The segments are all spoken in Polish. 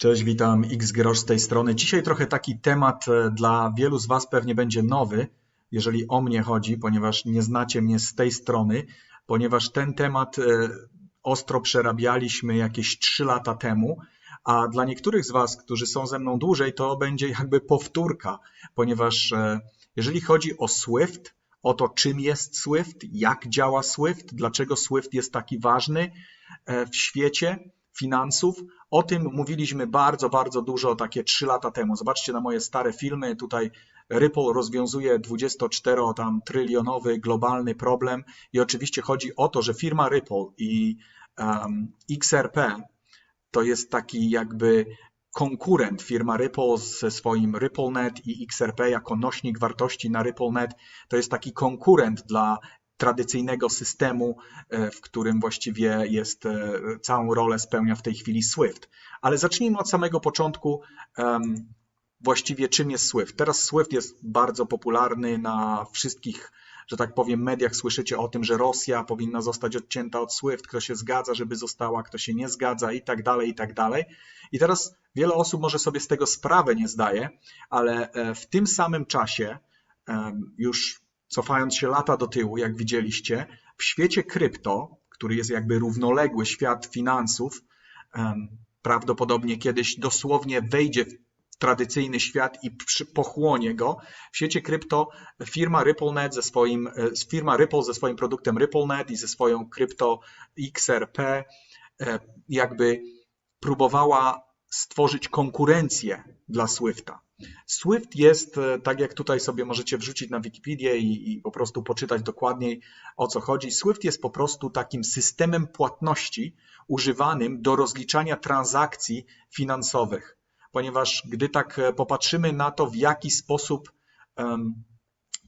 Cześć, witam X Grosz z tej strony. Dzisiaj trochę taki temat e, dla wielu z Was pewnie będzie nowy, jeżeli o mnie chodzi, ponieważ nie znacie mnie z tej strony, ponieważ ten temat e, ostro przerabialiśmy jakieś 3 lata temu, a dla niektórych z Was, którzy są ze mną dłużej, to będzie jakby powtórka, ponieważ e, jeżeli chodzi o Swift, o to czym jest Swift, jak działa Swift, dlaczego Swift jest taki ważny w świecie, finansów. O tym mówiliśmy bardzo, bardzo dużo takie 3 lata temu. Zobaczcie na moje stare filmy. Tutaj Ripple rozwiązuje 24 tam trylionowy globalny problem i oczywiście chodzi o to, że firma Ripple i um, XRP to jest taki jakby konkurent firma Ripple ze swoim RippleNet i XRP jako nośnik wartości na RippleNet to jest taki konkurent dla tradycyjnego systemu, e, w którym właściwie jest e, całą rolę spełnia w tej chwili Swift. Ale zacznijmy od samego początku. Właściwie czym jest Swift? Teraz Swift jest bardzo popularny na wszystkich, że tak powiem, mediach. Słyszycie o tym, że Rosja powinna zostać odcięta od Swift, kto się zgadza, żeby została, kto się nie zgadza i tak dalej, i tak dalej. I teraz wiele osób może sobie z tego sprawę nie zdaje, ale e, w tym samym czasie już cofając się lata do tyłu, jak widzieliście, w świecie krypto, który jest jakby równoległy świat finansów, prawdopodobnie kiedyś dosłownie wejdzie w tradycyjny świat i pochłonie go. W świecie krypto firma RippleNet ze swoim, e, firma Ripple ze swoim produktem RippleNet i ze swoją krypto XRP e, jakby próbowała stworzyć konkurencję dla Swifta. Swift jest, e, tak jak tutaj sobie możecie wrzucić na Wikipedię i, i, po prostu poczytać dokładniej o co chodzi. Swift jest po prostu takim systemem płatności używanym do rozliczania transakcji finansowych, ponieważ gdy tak e, popatrzymy na to, w jaki sposób um,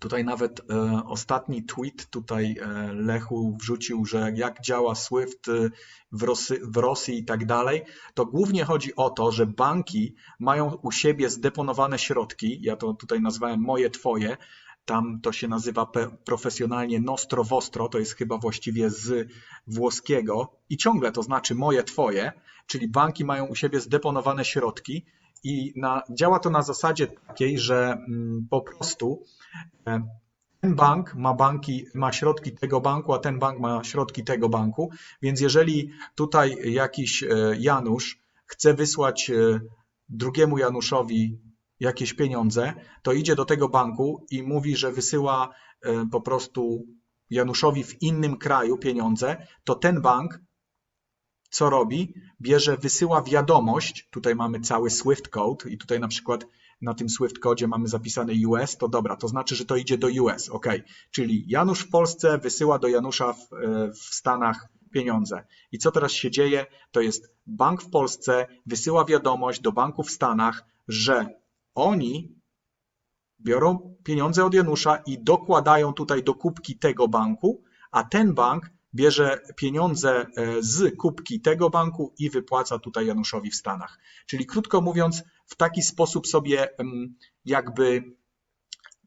Tutaj nawet e, ostatni tweet tutaj e, Lechu wrzucił, że jak działa SWIFT e, w, Rosy, w Rosji i tak dalej, to głównie chodzi o to, że banki mają u siebie zdeponowane środki, ja to tutaj nazwałem moje, twoje, tam to się nazywa profesjonalnie nostro vostro, to jest chyba właściwie z włoskiego i ciągle to znaczy moje, twoje, czyli banki mają u siebie zdeponowane środki i na, działa to na zasadzie takiej, że mm, po prostu e, ten bank ma banki, ma środki tego banku, a ten bank ma środki tego banku. Więc jeżeli tutaj jakiś e, Janusz chce wysłać e, drugiemu Januszowi jakieś pieniądze, to idzie do tego banku i mówi, że wysyła po prostu Januszowi w innym kraju pieniądze, to ten bank co robi? Bierze, wysyła wiadomość, tutaj mamy cały Swift Code i tutaj na przykład na tym Swift Code mamy zapisane US, to dobra, to znaczy, że to idzie do US, ok. Czyli Janusz w Polsce wysyła do Janusza w, e, w Stanach pieniądze. I co teraz się dzieje? To jest bank w Polsce wysyła wiadomość do banku w Stanach, że oni biorą pieniądze od Janusza i dokładają tutaj do kubki tego banku, a ten bank bierze pieniądze e, z kubki tego banku i wypłaca tutaj Januszowi w Stanach. Czyli krótko mówiąc, w taki sposób sobie jakby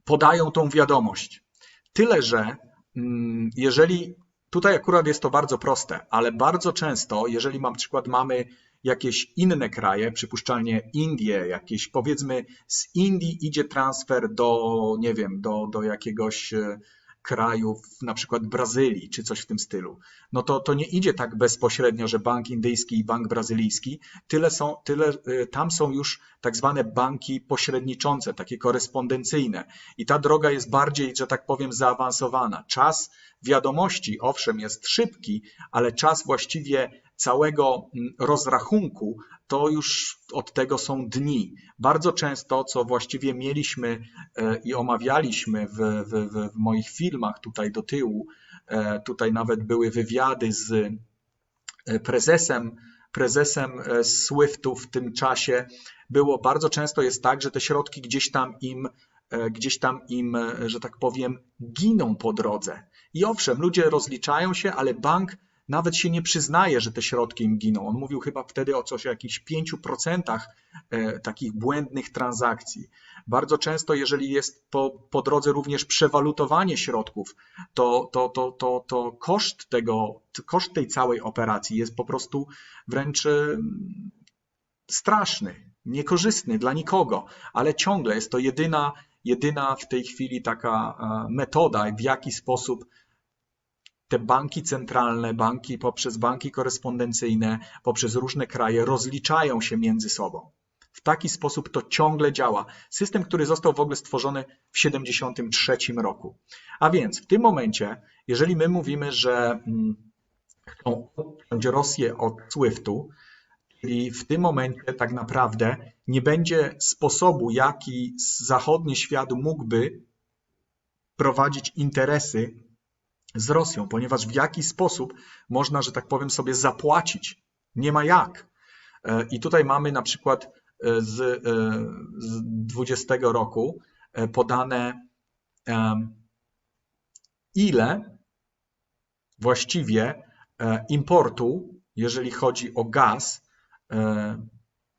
podają tą wiadomość. Tyle, że jeżeli tutaj akurat jest to bardzo proste, ale bardzo często, jeżeli na przykład mamy jakieś inne kraje, przypuszczalnie Indie, jakieś powiedzmy z Indii idzie transfer do, nie wiem, do, do jakiegoś e, krajów, na przykład Brazylii czy coś w tym stylu, no to, to nie idzie tak bezpośrednio, że bank indyjski i bank brazylijski, tyle są, tyle, y, tam są już tak zwane banki pośredniczące, takie korespondencyjne. I ta droga jest bardziej, że tak powiem, zaawansowana. Czas wiadomości, owszem, jest szybki, ale czas właściwie całego mm, rozrachunku, to już od tego są dni. Bardzo często, co właściwie mieliśmy e, i omawialiśmy w, w, w moich filmach tutaj do tyłu, e, tutaj nawet były wywiady z e, prezesem, prezesem SWIFT-u w tym czasie, było bardzo często jest tak, że te środki gdzieś tam im gdzieś tam im, że tak powiem, giną po drodze. I owszem, ludzie rozliczają się, ale bank nawet się nie przyznaje, że te środki im giną. On mówił chyba wtedy o coś o jakichś 5% e, takich błędnych transakcji. Bardzo często, jeżeli jest po, po drodze również przewalutowanie środków, to, to, to, to, to koszt tego, koszt tej całej operacji jest po prostu wręcz straszny, niekorzystny dla nikogo, ale ciągle jest to jedyna, jedyna w tej chwili taka e, metoda, w jaki sposób te banki centralne, banki poprzez banki korespondencyjne, poprzez różne kraje rozliczają się między sobą. W taki sposób to ciągle działa. System, który został w ogóle stworzony w 1973 roku. A więc w tym momencie, jeżeli my mówimy, że mm, chcą odciąć Rosję od SWIFT-u, czyli w tym momencie tak naprawdę nie będzie sposobu, jaki zachodni świat mógłby prowadzić interesy z Rosją, ponieważ w jaki sposób można, że tak powiem, sobie zapłacić. Nie ma jak. E, I tutaj mamy na przykład e, z, e, z 20 roku podane, ile właściwie importu, jeżeli chodzi o gaz,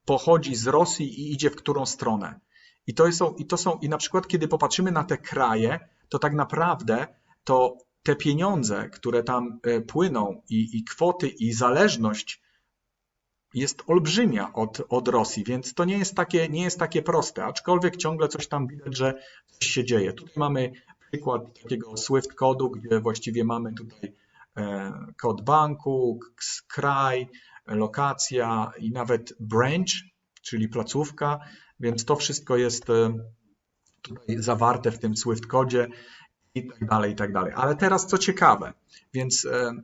pochodzi z Rosji i idzie w którą stronę. I to są, i to są, i na przykład, kiedy popatrzymy na te kraje, to tak naprawdę to te pieniądze, które tam e, płyną i, i kwoty i zależność jest olbrzymia od, od Rosji, więc to nie jest, takie, nie jest takie proste, aczkolwiek ciągle coś tam widać, że coś się dzieje. Tutaj mamy przykład takiego Swift kodu, gdzie właściwie mamy tutaj e, kod banku, kraj, lokacja i nawet branch, czyli placówka, więc to wszystko jest e, tutaj zawarte w tym Swift kodzie i tak dalej, i tak dalej. Ale teraz co ciekawe, więc e,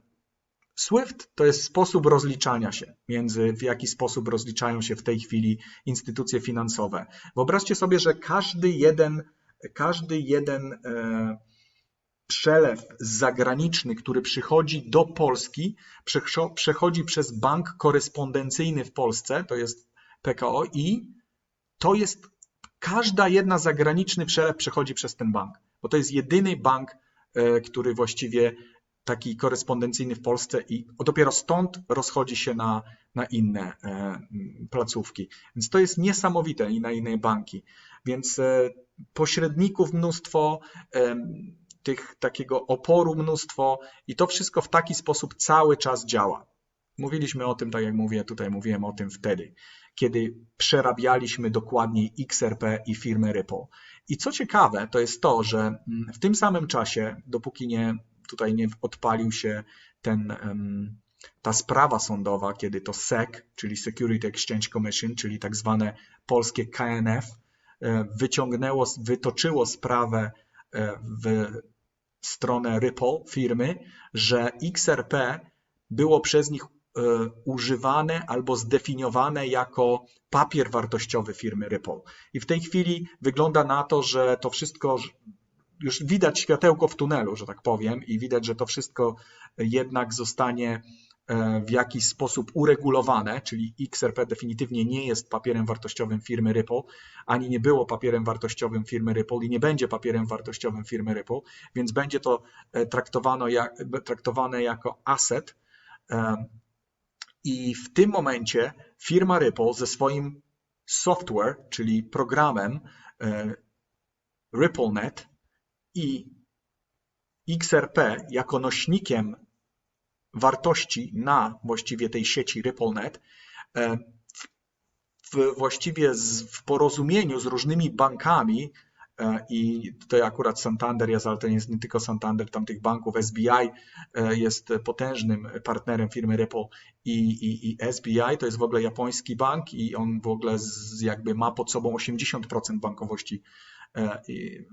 SWIFT to jest sposób rozliczania się między, w jaki sposób rozliczają się w tej chwili instytucje finansowe. Wyobraźcie sobie, że każdy jeden, każdy jeden e, przelew zagraniczny, który przychodzi do Polski, przechodzi przez bank korespondencyjny w Polsce, to jest PKO i to jest każda jedna zagraniczny przelew przechodzi przez ten bank bo to jest jedyny bank, e, który właściwie taki korespondencyjny w Polsce i dopiero stąd rozchodzi się na, na inne e, placówki. Więc to jest niesamowite i na inne banki. Więc e, pośredników mnóstwo, tych takiego oporu mnóstwo i to wszystko w taki sposób cały czas działa. Mówiliśmy o tym, tak jak mówię, tutaj mówiłem o tym wtedy, kiedy przerabialiśmy dokładniej XRP i firmę Ripple. I co ciekawe, to jest to, że mm, w tym samym czasie, dopóki nie, tutaj nie odpalił się ten, ta sprawa sądowa, kiedy to SEC, czyli Security Exchange Commission, czyli tak zwane polskie KNF, e, wyciągnęło, wytoczyło sprawę e, w stronę Ripple firmy, że XRP było przez nich używane albo zdefiniowane jako papier wartościowy firmy Ripple. I w tej chwili wygląda na to, że to wszystko już widać światełko w tunelu, że tak powiem, i widać, że to wszystko jednak zostanie e, w jakiś sposób uregulowane, czyli XRP definitywnie nie jest papierem wartościowym firmy Ripple, ani nie było papierem wartościowym firmy Ripple i nie będzie papierem wartościowym firmy Ripple, więc będzie to e, traktowane jako asset, i w tym momencie firma Ripple ze swoim software, czyli programem e, RippleNet i XRP jako nośnikiem wartości na właściwie tej sieci RippleNet e, w, właściwie w porozumieniu z różnymi bankami I tutaj akurat Santander jest, ale to nie jest nie tylko Santander, tam tych banków. SBI e, jest potężnym partnerem firmy Ripple i, i, i SBI to jest w ogóle japoński bank i on w ogóle z, jakby ma pod sobą 80% bankowości e,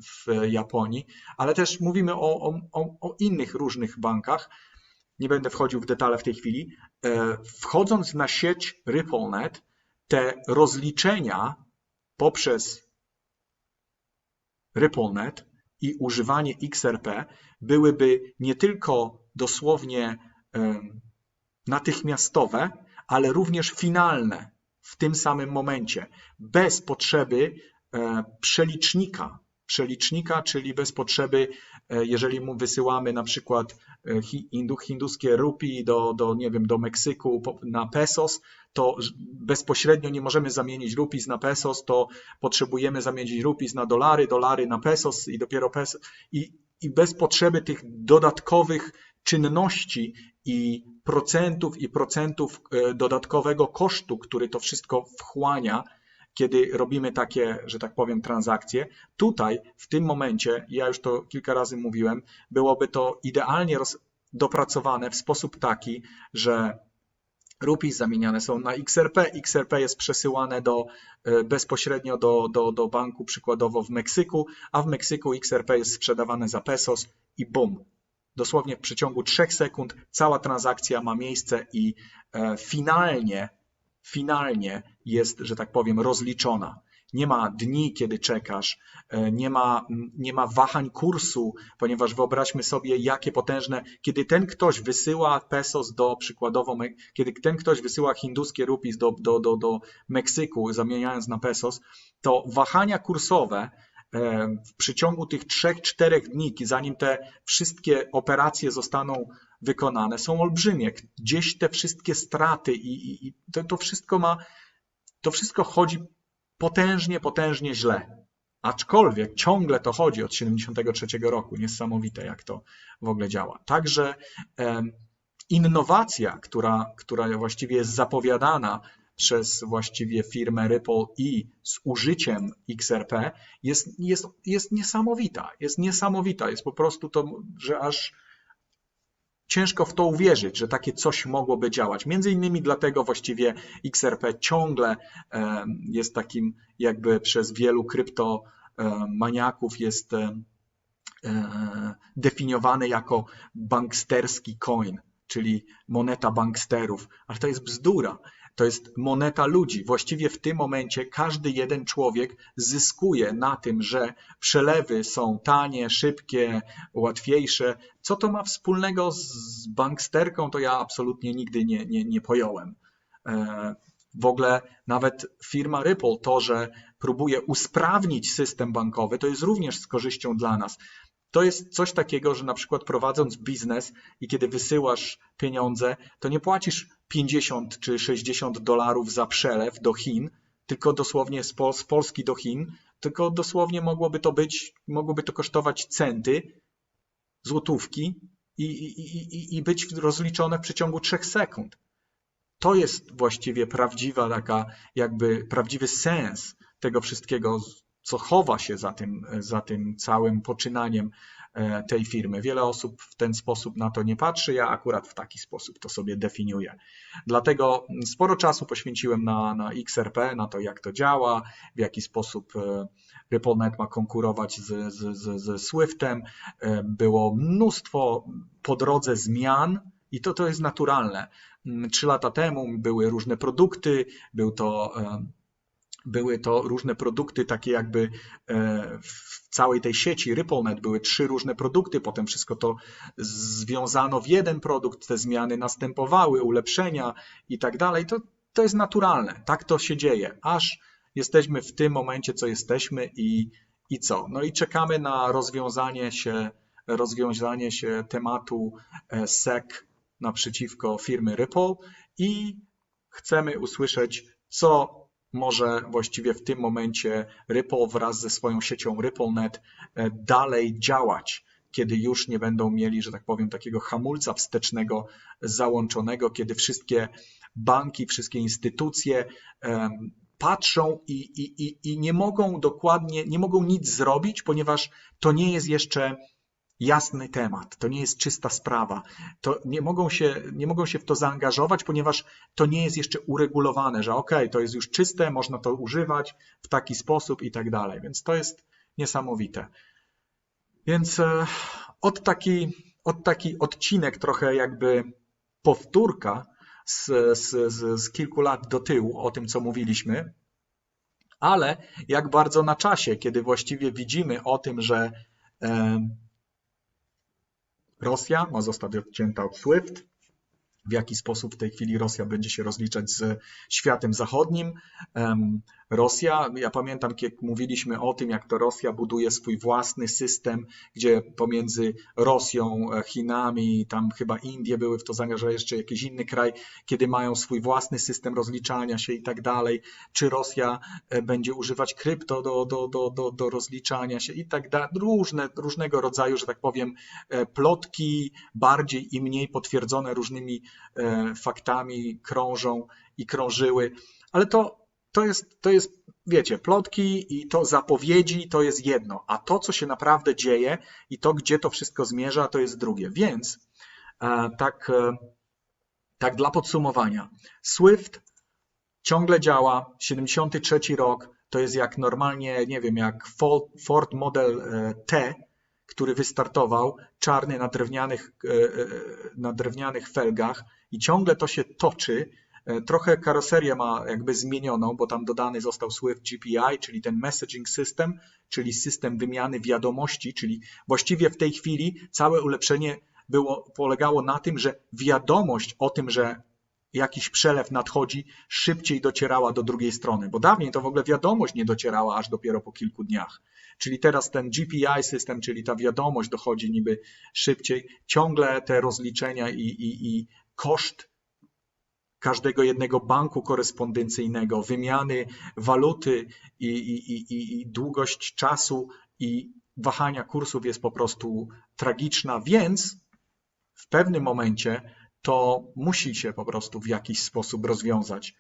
w Japonii, ale też mówimy o, o, o innych różnych bankach. Nie będę wchodził w detale w tej chwili. Wchodząc na sieć RippleNet, te rozliczenia poprzez RippleNet i używanie XRP byłyby nie tylko dosłownie natychmiastowe, ale również finalne w tym samym momencie, bez potrzeby e, przelicznika. Przelicznika, czyli bez potrzeby, jeżeli mu wysyłamy na przykład e, hinduskie rupii do, do, nie wiem, do Meksyku na pesos, to bezpośrednio nie możemy zamienić rupees na pesos, to potrzebujemy zamienić rupees na dolary, dolary na pesos i dopiero pesos i, i bez potrzeby tych dodatkowych czynności i procentów i procentów e, dodatkowego kosztu, który to wszystko wchłania, kiedy robimy takie, że tak powiem, transakcje. Tutaj, w tym momencie, ja już to kilka razy mówiłem, byłoby to idealnie dopracowane w sposób taki, że rupees zamieniane są na XRP, XRP jest przesyłane do, e, bezpośrednio do, do, do banku, przykładowo w Meksyku, a w Meksyku XRP jest sprzedawane za pesos i bum. Dosłownie w przeciągu 3 sekund cała transakcja ma miejsce i e, finalnie, finalnie jest, że tak powiem, rozliczona. Nie ma dni, kiedy czekasz, e, nie ma, nie ma wahań kursu, ponieważ wyobraźmy sobie, jakie potężne, kiedy ten ktoś wysyła pesos do przykładowo, kiedy ten ktoś wysyła hinduskie rupees do, do, do, do Meksyku, zamieniając na pesos, to wahania kursowe w przeciągu tych 3-4 dni, zanim te wszystkie operacje zostaną wykonane, są olbrzymie. Gdzieś te wszystkie straty i, i, i to, to wszystko ma, to wszystko chodzi potężnie, potężnie źle. Aczkolwiek ciągle to chodzi od 73 roku. Niesamowite, jak to w ogóle działa. Także innowacja, która, która właściwie jest zapowiadana przez właściwie firmę Ripple i z użyciem XRP jest, jest, jest niesamowita. Jest niesamowita. Jest po prostu to, że aż ciężko w to uwierzyć, że takie coś mogłoby działać. Między innymi dlatego właściwie XRP ciągle jest takim jakby przez wielu kryptomaniaków jest definiowany jako banksterski coin, czyli moneta banksterów, ale to jest bzdura. To jest moneta ludzi. Właściwie w tym momencie każdy jeden człowiek zyskuje na tym, że przelewy są tanie, szybkie, łatwiejsze. Co to ma wspólnego z banksterką, to ja absolutnie nigdy nie, nie, nie pojąłem. E, w ogóle nawet firma Ripple, to, że próbuje usprawnić system bankowy, to jest również z korzyścią dla nas. To jest coś takiego, że na przykład prowadząc biznes i kiedy wysyłasz pieniądze, to nie płacisz 50 czy 60 dolarów za przelew do Chin, tylko dosłownie z, Pol z Polski do Chin, tylko dosłownie mogłoby to być, mogłoby to kosztować centy, złotówki i, i, i, i być rozliczone w przeciągu 3 sekund. To jest właściwie prawdziwa taka, jakby prawdziwy sens tego wszystkiego, co chowa się za tym, za tym całym poczynaniem E, tej firmy. Wiele osób w ten sposób na to nie patrzy, ja akurat w taki sposób to sobie definiuję. Dlatego sporo czasu poświęciłem na, na XRP, na to jak to działa, w jaki sposób e, RippleNet ma konkurować z, z, z, z Swiftem. E, było mnóstwo po drodze zmian i to, to jest naturalne. Trzy lata temu były różne produkty, był to były to różne produkty, takie jakby e, w całej tej sieci RippleNet były trzy różne produkty, potem wszystko to związano w jeden produkt, te zmiany następowały, ulepszenia i tak dalej. To, to jest naturalne, tak to się dzieje, aż jesteśmy w tym momencie, co jesteśmy i, i co? No i czekamy na rozwiązanie się, rozwiązanie się tematu e, SEC naprzeciwko firmy Ripple i chcemy usłyszeć, co może właściwie w tym momencie Ripple wraz ze swoją siecią RippleNet e, dalej działać, kiedy już nie będą mieli, że tak powiem, takiego hamulca wstecznego załączonego, kiedy wszystkie banki, wszystkie instytucje patrzą i, i, i, i nie mogą dokładnie, nie mogą nic zrobić, ponieważ to nie jest jeszcze jasny temat, to nie jest czysta sprawa. To nie mogą się, nie mogą się w to zaangażować, ponieważ to nie jest jeszcze uregulowane, że ok, to jest już czyste, można to używać w taki sposób i tak dalej. Więc to jest niesamowite. Więc e, od taki, od taki odcinek trochę jakby powtórka z, z, z, z kilku lat do tyłu o tym, co mówiliśmy, ale jak bardzo na czasie, kiedy właściwie widzimy o tym, że e, Rosja ma zostać odcięta od SWIFT. W jaki sposób w tej chwili Rosja będzie się rozliczać z światem zachodnim. Rosja, ja pamiętam, jak mówiliśmy o tym, jak to Rosja buduje swój własny system, gdzie pomiędzy Rosją, e, Chinami, tam chyba Indie były w to zaangażowane, jeszcze jakiś inny kraj, kiedy mają swój własny system rozliczania się i tak dalej, czy Rosja e, będzie używać krypto do, do, do, do, do rozliczania się i tak dalej, różne, różnego rodzaju, że tak powiem, e, plotki, bardziej i mniej potwierdzone różnymi faktami krążą i krążyły, ale to to jest, to jest, wiecie, plotki i to zapowiedzi to jest jedno, a to, co się naprawdę dzieje i to, gdzie to wszystko zmierza, to jest drugie. Więc e, tak, e, tak dla podsumowania. Swift ciągle działa, 73 rok, to jest jak normalnie, nie wiem, jak Ford Model e, T, który wystartował, czarny na drewnianych, na drewnianych felgach i ciągle to się toczy E, trochę karoserię ma jakby zmienioną, bo tam dodany został Swift GPI, czyli ten messaging system, czyli system wymiany wiadomości, czyli właściwie w tej chwili całe ulepszenie było, polegało na tym, że wiadomość o tym, że jakiś przelew nadchodzi, szybciej docierała do drugiej strony, bo dawniej to w ogóle wiadomość nie docierała aż dopiero po kilku dniach. Czyli teraz ten GPI system, czyli ta wiadomość dochodzi niby szybciej, ciągle te rozliczenia i, i, i koszt każdego jednego banku korespondencyjnego, wymiany waluty i, i, i, i długość czasu i wahania kursów jest po prostu tragiczna, więc w pewnym momencie to musi się po prostu w jakiś sposób rozwiązać.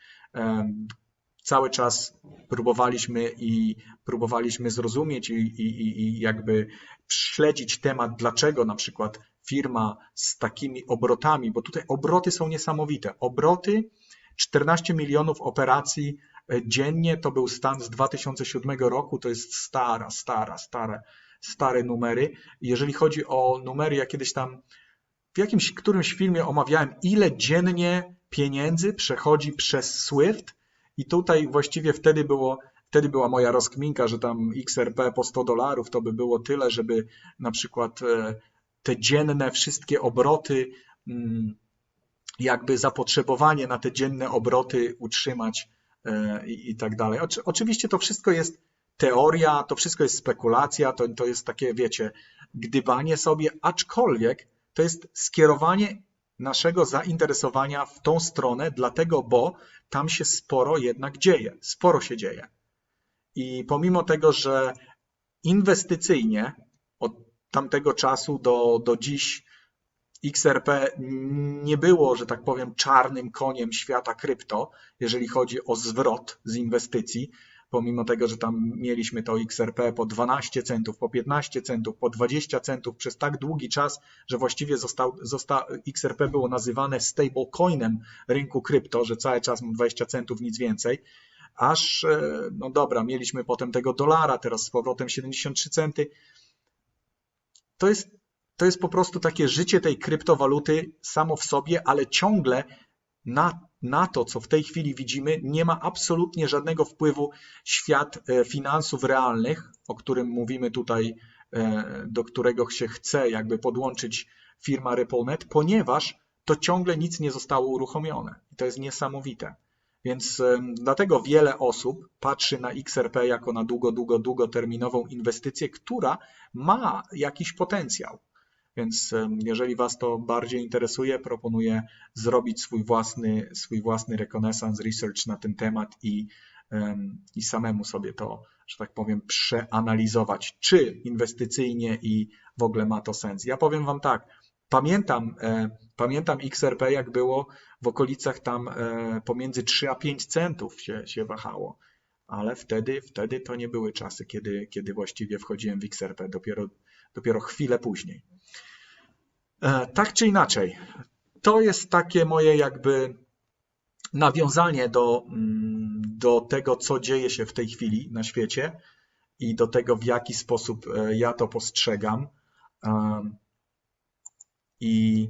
Cały czas próbowaliśmy i próbowaliśmy zrozumieć i, i, i jakby śledzić temat, dlaczego na przykład firma z takimi obrotami, bo tutaj obroty są niesamowite. Obroty 14 milionów operacji e, dziennie to był stan z 2007 roku, to jest stara, stara, stare, stare numery. Jeżeli chodzi o numery, ja kiedyś tam w jakimś którymś filmie omawiałem, ile dziennie pieniędzy przechodzi przez SWIFT i tutaj właściwie wtedy było Wtedy była moja rozkminka, że tam XRP po 100 dolarów to by było tyle, żeby na przykład e, te dzienne wszystkie obroty, mm, jakby zapotrzebowanie na te dzienne obroty utrzymać e, i, i tak dalej. Oczywiście to wszystko jest teoria, to wszystko jest spekulacja, to, to jest takie, wiecie, gdybanie sobie, aczkolwiek to jest skierowanie naszego zainteresowania w tą stronę, dlatego, bo tam się sporo jednak dzieje, sporo się dzieje. I pomimo tego, że inwestycyjnie od tamtego czasu do, do dziś XRP nie było, że tak powiem, czarnym koniem świata krypto, jeżeli chodzi o zwrot z inwestycji, pomimo tego, że tam mieliśmy to XRP po 12 centów, po 15 centów, po 20 centów przez tak długi czas, że właściwie został, zosta, XRP było nazywane stablecoinem rynku krypto, że cały czas mam 20 centów, nic więcej aż, e, no dobra, mieliśmy potem tego dolara, teraz z powrotem 73 centy. To jest, to jest po prostu takie życie tej kryptowaluty samo w sobie, ale ciągle na, na to, co w tej chwili widzimy, nie ma absolutnie żadnego wpływu świat e, finansów realnych, o którym mówimy tutaj, e, do którego się chce jakby podłączyć firma RippleNet, ponieważ to ciągle nic nie zostało uruchomione. I to jest niesamowite. Więc dlatego wiele osób patrzy na XRP jako na długo, długo, długoterminową inwestycję, która ma jakiś potencjał. Więc jeżeli Was to bardziej interesuje, proponuję zrobić swój własny, swój własny rekonesans, research na ten temat i, i samemu sobie to, że tak powiem, przeanalizować, czy inwestycyjnie i w ogóle ma to sens. Ja powiem Wam tak, Pamiętam, e, pamiętam XRP, jak było w okolicach tam e, pomiędzy 3 a 5 centów się, się wahało, ale wtedy, wtedy to nie były czasy, kiedy, kiedy właściwie wchodziłem w XRP, dopiero, dopiero chwilę później. E, tak czy inaczej, to jest takie moje jakby nawiązanie do, mm, do tego, co dzieje się w tej chwili na świecie i do tego, w jaki sposób ja to postrzegam. I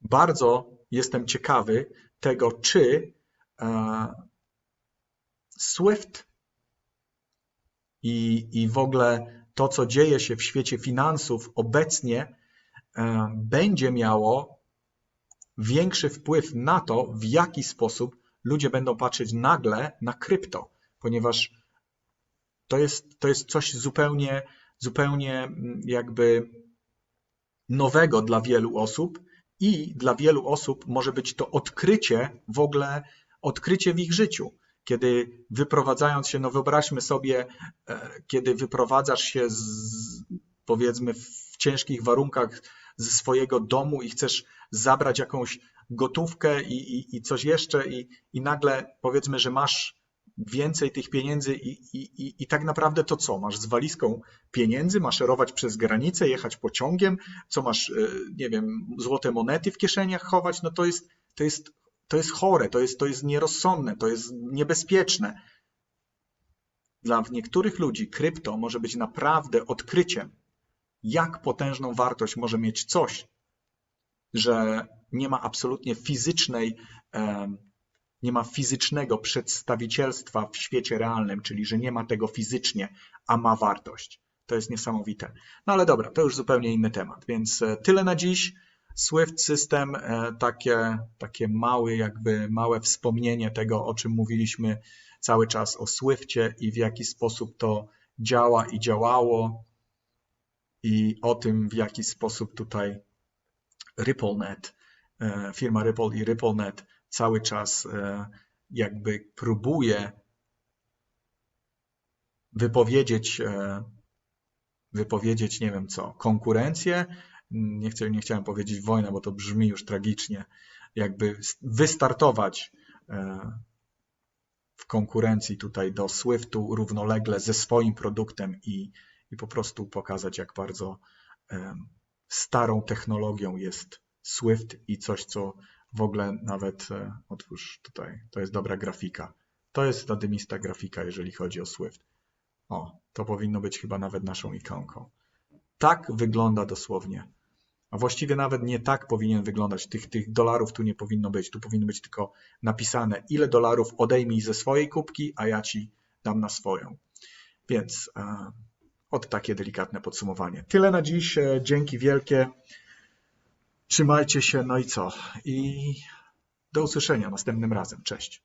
bardzo jestem ciekawy tego, czy e, SWIFT i, i w ogóle to, co dzieje się w świecie finansów obecnie, e, będzie miało większy wpływ na to, w jaki sposób ludzie będą patrzeć nagle na krypto. ponieważ to jest, to jest coś zupełnie, zupełnie mm, jakby nowego dla wielu osób i dla wielu osób może być to odkrycie w ogóle, odkrycie w ich życiu. Kiedy wyprowadzając się, no wyobraźmy sobie, e, kiedy wyprowadzasz się z, powiedzmy w ciężkich warunkach ze swojego domu i chcesz zabrać jakąś gotówkę i, i, i coś jeszcze i, i nagle powiedzmy, że masz więcej tych pieniędzy i, i, i, tak naprawdę to co? Masz z walizką pieniędzy, maszerować przez granicę, jechać pociągiem, co masz, e, nie wiem, złote monety w kieszeniach chować? No to jest, to jest, to jest chore, to jest, to jest nierozsądne, to jest niebezpieczne. Dla niektórych ludzi krypto może być naprawdę odkryciem, jak potężną wartość może mieć coś, że nie ma absolutnie fizycznej, nie ma fizycznego przedstawicielstwa w świecie realnym, czyli że nie ma tego fizycznie, a ma wartość. To jest niesamowite. No ale dobra, to już zupełnie inny temat, więc e, tyle na dziś. Swift System, e, takie, takie małe, jakby małe wspomnienie tego, o czym mówiliśmy cały czas o Swiftie i w jaki sposób to działa i działało i o tym, w jaki sposób tutaj RippleNet, e, firma Ripple i RippleNet cały czas e, jakby próbuje wypowiedzieć, wypowiedzieć, nie wiem co, konkurencję. Nie, chcę, nie chciałem powiedzieć wojna, bo to brzmi już tragicznie. Jakby wystartować w konkurencji tutaj do Swiftu równolegle ze swoim produktem i, i po prostu pokazać, jak bardzo em, starą technologią jest Swift i coś, co w ogóle nawet, e, otwórz tutaj, to jest dobra grafika. To jest ta dymista grafika, jeżeli chodzi o Swift. O, to powinno być chyba nawet naszą ikonką. Tak wygląda dosłownie. A właściwie nawet nie tak powinien wyglądać. Tych, tych dolarów tu nie powinno być. Tu powinno być tylko napisane, ile dolarów odejmij ze swojej kubki, a ja ci dam na swoją. Więc e, od takie delikatne podsumowanie. Tyle na dziś. E, Dzięki wielkie. Trzymajcie się. No i co? I do usłyszenia następnym razem. Cześć.